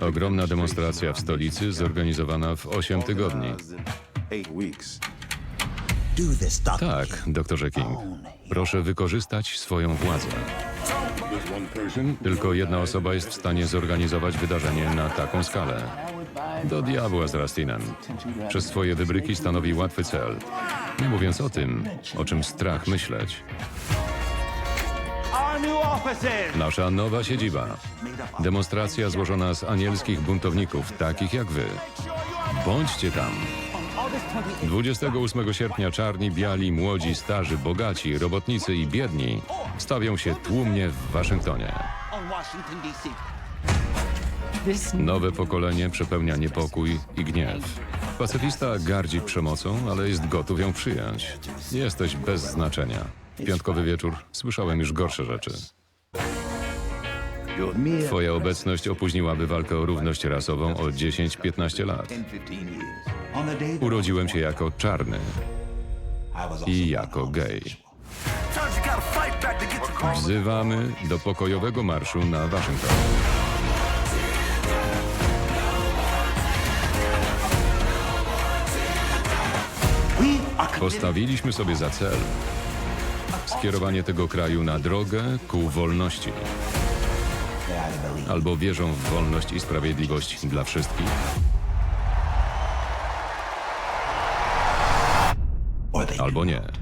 Ogromna demonstracja w stolicy zorganizowana w 8 tygodni. Tak, doktorze King. Proszę wykorzystać swoją władzę. Tylko jedna osoba jest w stanie zorganizować wydarzenie na taką skalę. Do diabła z Rastinem. Przez swoje wybryki stanowi łatwy cel. Nie mówiąc o tym, o czym strach myśleć. Nasza nowa siedziba. Demonstracja złożona z anielskich buntowników, takich jak wy. Bądźcie tam. 28 sierpnia czarni, biali, młodzi, starzy, bogaci, robotnicy i biedni stawią się tłumnie w Waszyngtonie. Nowe pokolenie przepełnia niepokój i gniew. Pacyfista gardzi przemocą, ale jest gotów ją przyjąć. Jesteś bez znaczenia. W piątkowy wieczór słyszałem już gorsze rzeczy. Twoja obecność opóźniłaby walkę o równość rasową o 10-15 lat. Urodziłem się jako czarny i jako gej. Wzywamy do pokojowego marszu na Waszyngton. Postawiliśmy sobie za cel skierowanie tego kraju na drogę ku wolności. Albo wierzą w wolność i sprawiedliwość dla wszystkich, albo nie.